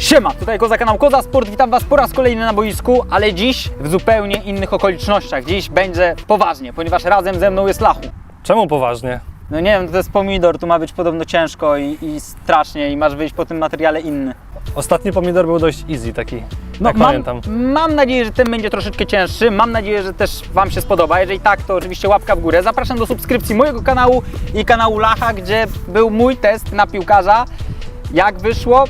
Siema, tutaj Koza kanał Koza Sport, witam Was po raz kolejny na boisku, ale dziś w zupełnie innych okolicznościach. Dziś będzie poważnie, ponieważ razem ze mną jest Lachu. Czemu poważnie? No nie wiem, to jest pomidor, tu ma być podobno ciężko i, i strasznie i masz wyjść po tym materiale inny. Ostatni pomidor był dość easy taki, jak mam, pamiętam. mam nadzieję, że ten będzie troszeczkę cięższy, mam nadzieję, że też Wam się spodoba. Jeżeli tak, to oczywiście łapka w górę. Zapraszam do subskrypcji mojego kanału i kanału Lacha, gdzie był mój test na piłkarza. Jak wyszło?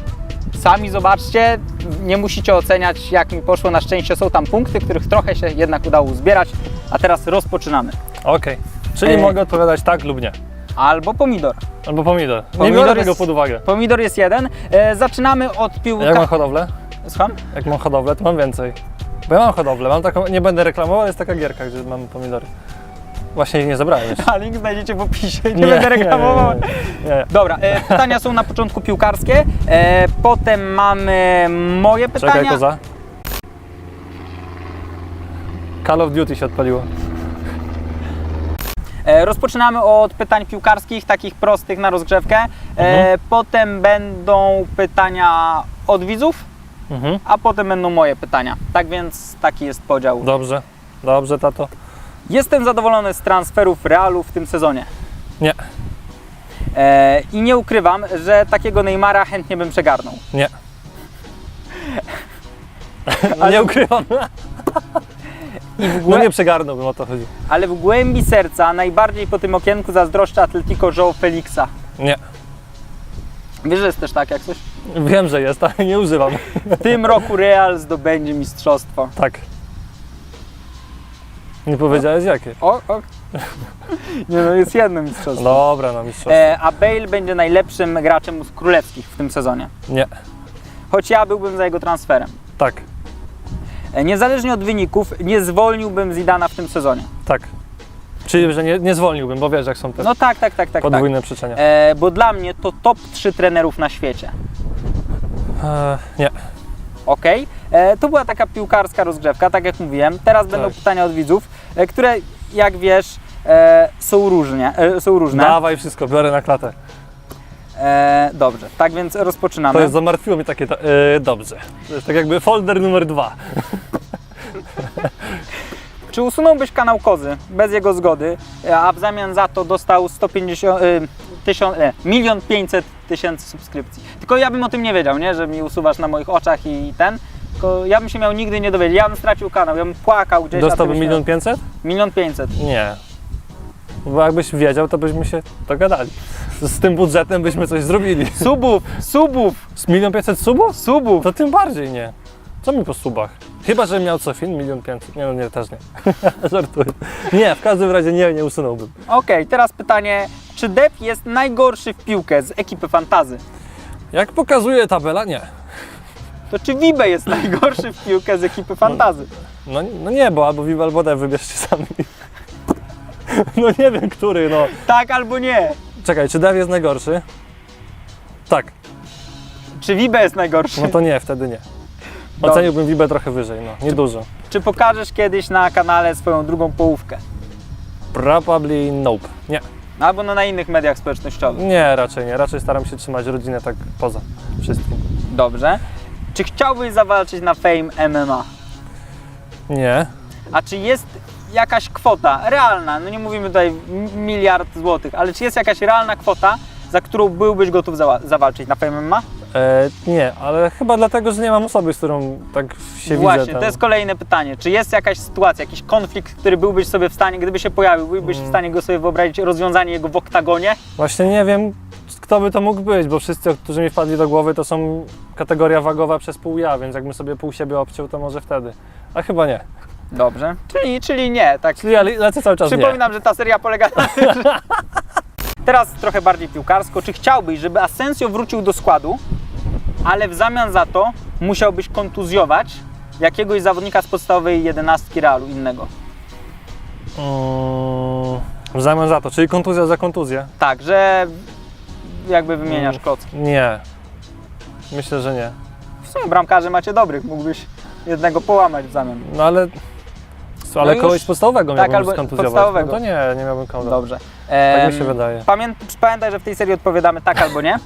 Sami zobaczcie, nie musicie oceniać jak mi poszło, na szczęście są tam punkty, których trochę się jednak udało uzbierać, a teraz rozpoczynamy. Okej. Czyli mogę odpowiadać tak lub nie. Albo pomidor. Albo pomidor. Nie Pomidor biorę tego jest- pod uwagę. Pomidor jest jeden. E, zaczynamy od piłka... Jak mam hodowlę? Słucham? Jak mam hodowlę, to mam więcej. Bo ja mam hodowlę, mam taką, nie będę reklamował, ale jest taka gierka, gdzie mam pomidory. Właśnie ich nie jeszcze. A link znajdziecie w opisie, nie, będę reklamował. Nie, nie, nie. Dobra, e, pytania są na początku piłkarskie, e, potem mamy moje pytania. Czekaj, koza. Call of Duty się odpaliło. E, rozpoczynamy od pytań piłkarskich, takich prostych na rozgrzewkę. E, Mhm. Potem będą pytania od widzów, Mhm. a potem będą moje pytania. Tak więc taki jest podział. Dobrze, dobrze, tato. Jestem zadowolony z transferów Realu w tym sezonie. Nie, E, I nie ukrywam, że takiego Neymara chętnie bym przegarnął. nie. Nie ukrywam. I w No ogóle, nie przegarnąłbym, o to chodzi. ale w głębi serca najbardziej po tym okienku zazdroszczę Atletico João Felixa. Nie. Wiesz, że jest też tak jak coś? Wiem, że jest, ale nie używam. W tym roku Real zdobędzie mistrzostwo. Tak. Nie powiedziałeś jakie? O, o. Nie no, jest jedno mistrzostwo. Dobra, no mistrzostwo. E, a Bale będzie najlepszym graczem z królewskich w tym sezonie. Nie. Choć ja byłbym za jego transferem. Tak, E, niezależnie od wyników, nie zwolniłbym Zidana w tym sezonie. tak. Czyli, że nie, nie zwolniłbym, bo wiesz, jak są te No tak, tak, tak, tak. tak. podwójne przyczenia. E, bo dla mnie to top 3 trenerów na świecie. Eee, nie. Ok? E, to była taka piłkarska rozgrzewka, tak jak mówiłem. Teraz będą pytania od widzów, e, które jak wiesz e, są, różnie, e, są różne. Dawaj wszystko, biorę na klatę. E, dobrze, tak więc rozpoczynamy. To jest, zamartwiło mnie takie, ta, eee, dobrze. To jest tak jakby folder numer dwa. Czy usunąłbyś kanał Kozy bez jego zgody, e, a w zamian za to dostał 150, y, tysiąc, e, milion 500 tysięcy subskrypcji? Tylko ja bym o tym nie wiedział, nie? że mi usuwasz na moich oczach i ten. Tylko ja bym się miał nigdy nie dowiedzieć. Ja bym stracił kanał, ja bym płakał gdzieś. byś milion pięćset? Milion pięćset. Nie. Bo jakbyś wiedział, to byśmy się dogadali. Z, tym budżetem byśmy coś zrobili. Subów, subów, Z milion pięćset subów? subów. To tym bardziej nie. Co mi po subach? Chyba, że miał co film, milion pięćset. Nie, no nie, też nie. Żartuję. Nie, w każdym razie nie, nie usunąłbym. Okej, teraz pytanie. Czy Depp jest najgorszy w piłkę z ekipy Fantazy? Jak pokazuje tabela, nie. To czy Wibe jest najgorszy w piłkę z ekipy Fantazy? No, no nie, bo albo Viva, albo Dev, wybierzcie sami. No nie wiem, który, no. Tak albo nie? Czekaj, czy Dev jest najgorszy? Tak, Czy Wibe jest najgorszy? no to nie, wtedy nie. Dobrze. Oceniłbym Vibę trochę wyżej, no, nie dużo. Czy pokażesz kiedyś na kanale swoją drugą połówkę? Probably nope. Nie, Albo no na innych mediach społecznościowych. nie, raczej nie. Raczej staram się trzymać rodzinę tak poza wszystkim. Dobrze. Czy chciałbyś zawalczyć na Fame MMA? Nie, A czy jest jakaś kwota realna, no nie mówimy tutaj miliard złotych, ale czy jest jakaś realna kwota, za którą byłbyś gotów za- zawalczyć na Fame MMA? E, nie, ale chyba dlatego, że nie mam osoby, z którą tak się Właśnie, widzę. to tam. jest kolejne pytanie. Czy jest jakaś sytuacja, jakiś konflikt, który byłbyś sobie w stanie, gdyby się pojawił, byłbyś Mm. w stanie go sobie wyobrazić, rozwiązanie jego w oktagonie? Właśnie nie wiem, kto by to mógł być, bo wszyscy, którzy mi wpadli do głowy, to są kategoria wagowa przez pół ja, więc jakbym sobie pół siebie obciął, to może wtedy. A chyba nie. Dobrze. Czyli, czyli nie, tak. Czyli ja le- lecę cały czas nie. Przypominam, że ta seria polega na tym, że... Teraz trochę bardziej piłkarsko. Czy chciałbyś, żeby Asensio wrócił do składu, ale w zamian za to musiałbyś kontuzjować jakiegoś zawodnika z podstawowej jedenastki Realu innego? Mm, w zamian za to, czyli kontuzja za kontuzję? Tak, że jakby wymieniasz Mm. klocki. Nie. Myślę, że nie. W sumie bramkarzy macie dobrych, mógłbyś jednego połamać w zamian. No ale. Ale już- kogoś podstawowego tak, miałbym albo. No to nie, nie miałbym kogo. Dobrze. Tak mi się wydaje. Pamię pamiętaj, że w tej serii odpowiadamy tak albo nie.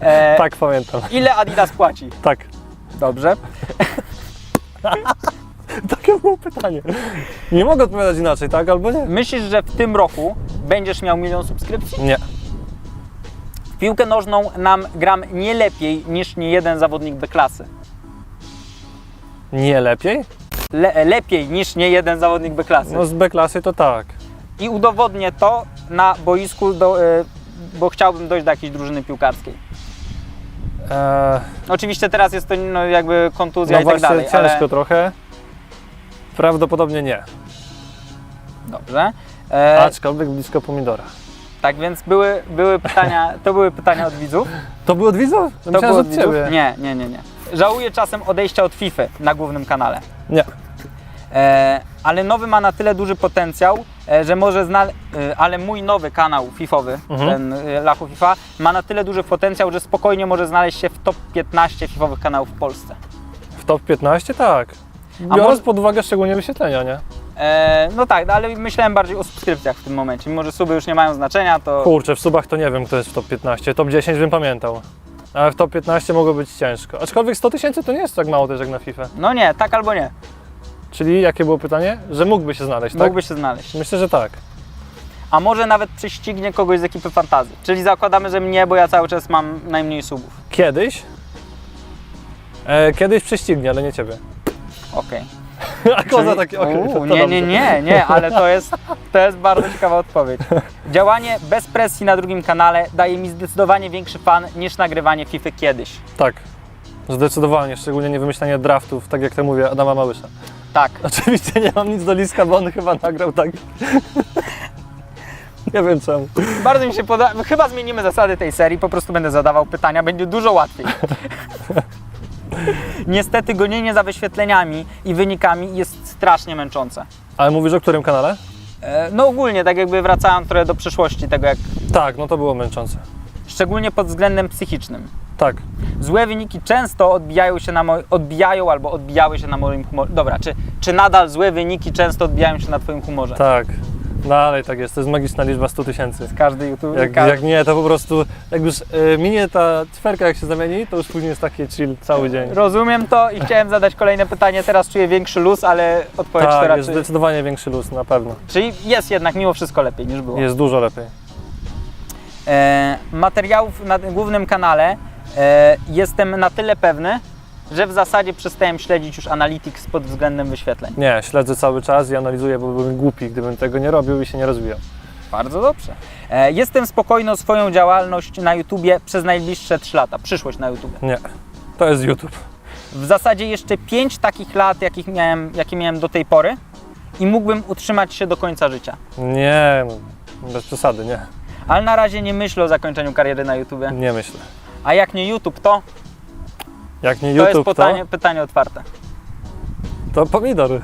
E, Tak, pamiętam. Ile Adidas płaci? Tak. Dobrze. Takie było pytanie. Nie mogę odpowiadać inaczej, tak albo nie? Myślisz, że w tym roku będziesz miał milion subskrypcji? Nie. W piłkę nożną nam gram nie lepiej niż nie jeden zawodnik B klasy. Nie lepiej? Le lepiej niż nie jeden zawodnik B klasy. No z B klasy to tak. I udowodnię to na boisku, do, y, bo chciałbym dojść do jakiejś drużyny piłkarskiej. Eee, Oczywiście teraz jest to no, jakby kontuzja no i tak dalej, ciężko ale trochę. Prawdopodobnie nie. dobrze. E, Aczkolwiek blisko pomidora. tak więc były, były pytania, to były pytania od widzów. To było od widzów? To Myślałem, było od widzów. ciebie. Nie, nie, nie, nie. Żałuję czasem odejścia od FIFA na głównym kanale. Nie. E, ale nowy ma na tyle duży potencjał, e, że może znaleźć, ale mój nowy kanał FIFowy, Mhm. ten e, Lachu FIFA, ma na tyle duży potencjał, że spokojnie może znaleźć się w top 15 FIFowych kanałów w Polsce. W top 15 tak. A Biorąc może- pod uwagę szczególnie wyświetlenia, nie? E, no tak, no ale myślałem bardziej o subskrypcjach w tym momencie. Mimo, że suby już nie mają znaczenia, to Kurczę, w subach to nie wiem, kto jest w top 15. Top 10 bym pamiętał. Ale w top 15 mogło być ciężko. Aczkolwiek 100 tysięcy to nie jest tak mało też jak na FIFA. no nie, tak albo nie. Czyli jakie było pytanie? Że mógłby się znaleźć, tak? Mógłby się znaleźć. Myślę, że tak. A może nawet prześcignie kogoś z ekipy fantazy. Czyli zakładamy, że mnie, bo ja cały czas mam najmniej subów. Kiedyś. E, kiedyś prześcignie, ale nie ciebie. Okej. A koza Czyli- takie, okej, Uuu, to, to nie, nie, dobrze. nie, nie, ale to jest, to jest bardzo ciekawa odpowiedź. Działanie bez presji na drugim kanale daje mi zdecydowanie większy fan niż nagrywanie FIFA kiedyś. Tak. Zdecydowanie, szczególnie nie wymyślanie draftów, tak jak to mówię, Adama Małysza. Tak. Oczywiście nie mam nic do Liska, bo on chyba nagrał tak. nie wiem czemu. Bardzo mi się podoba. Chyba zmienimy zasady tej serii, po prostu będę zadawał pytania, będzie dużo łatwiej. Niestety gonienie za wyświetleniami i wynikami jest strasznie męczące. Ale mówisz o którym kanale? E, No ogólnie, tak jakby wracając trochę do przeszłości tego, jak Tak, no to było męczące. Szczególnie pod względem psychicznym. Tak. Złe wyniki często odbijają się na mo- odbijają albo odbijały się na moim humorze. Dobra, czy, czy nadal złe wyniki często odbijają się na Twoim humorze? Tak. Dalej tak jest, to jest magiczna liczba 100 tysięcy. Każdy YouTube. Jak, ka- jak nie, to po prostu, jak już y, minie ta ćwerka, jak się zamieni, to już później jest taki chill cały dzień. Rozumiem to i chciałem zadać kolejne pytanie. Teraz czuję większy luz, ale odpowiedź Tak, jest zdecydowanie większy luz, na pewno. Czyli jest jednak mimo wszystko lepiej niż było. Jest dużo lepiej. E, materiałów na głównym kanale e, jestem na tyle pewny, że w zasadzie przestałem śledzić już Analytics pod względem wyświetleń. Nie, śledzę cały czas i analizuję, bo byłbym głupi, gdybym tego nie robił i się nie rozwijał. Bardzo dobrze. E, jestem spokojny o swoją działalność na YouTubie przez najbliższe 3 lata, przyszłość na YouTube. Nie, to jest YouTube. W zasadzie jeszcze 5 takich lat, jakich miałem, jakie miałem do tej pory i mógłbym utrzymać się do końca życia. Nie, bez przesady, nie. Ale na razie nie myślę o zakończeniu kariery na YouTubie. Nie myślę. A jak nie YouTube, to? Jak nie To jest YouTube, to, pytanie, pytanie otwarte. to pomidor.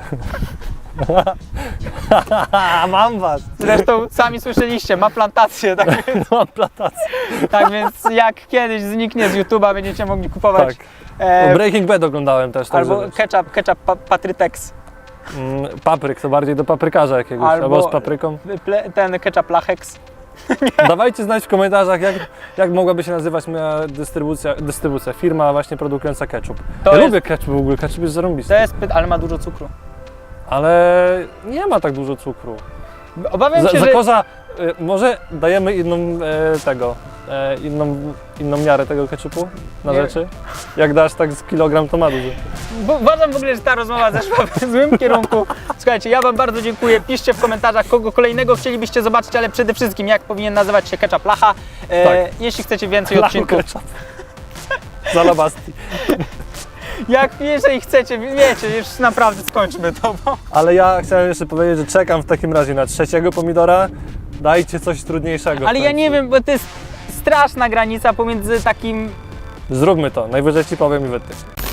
Mam was. Zresztą sami słyszeliście, ma plantację, tak, więc- Mam platację. tak więc jak kiedyś zniknie z YouTube'a, będziecie mogli kupować Tak. e, Breaking Bad oglądałem też. także albo wiesz. ketchup, ketchup pa, Patrytex, Mm, Papryk, to bardziej do paprykarza jakiegoś, Albo- albo, z papryką. ple- ten ketchup Lachex. Dawajcie znać w komentarzach, jak, jak mogłaby się nazywać moja dystrybucja, dystrybucja firma właśnie produkująca ketchup. To ja jest- lubię ketchup w ogóle, ketchup jest zarąbisty. To jest pyt, ale ma dużo cukru. Ale nie ma tak dużo cukru. Obawiam Za, się, że... koza, y, może dajemy inną e, tego, e, inną, inną miarę tego ketchupu na Nie. rzeczy? Jak dasz tak z kilogram, to ma dużo. Bo uważam w ogóle, że ta rozmowa zeszła w złym kierunku. Słuchajcie, ja Wam bardzo dziękuję. Piszcie w komentarzach, kogo kolejnego chcielibyście zobaczyć, ale przede wszystkim jak powinien nazywać się ketchup lacha. E, Tak. Jeśli chcecie więcej odcinków, ketchup. Z alabasti. jak jeżeli chcecie, wiecie, już naprawdę skończmy to, bo Ale ja chciałem jeszcze powiedzieć, że czekam w takim razie na trzeciego pomidora. Dajcie coś trudniejszego. w Ale ja końcu. nie wiem, bo to jest straszna granica pomiędzy takim Zróbmy to, najwyżej ci powiem i wytnę.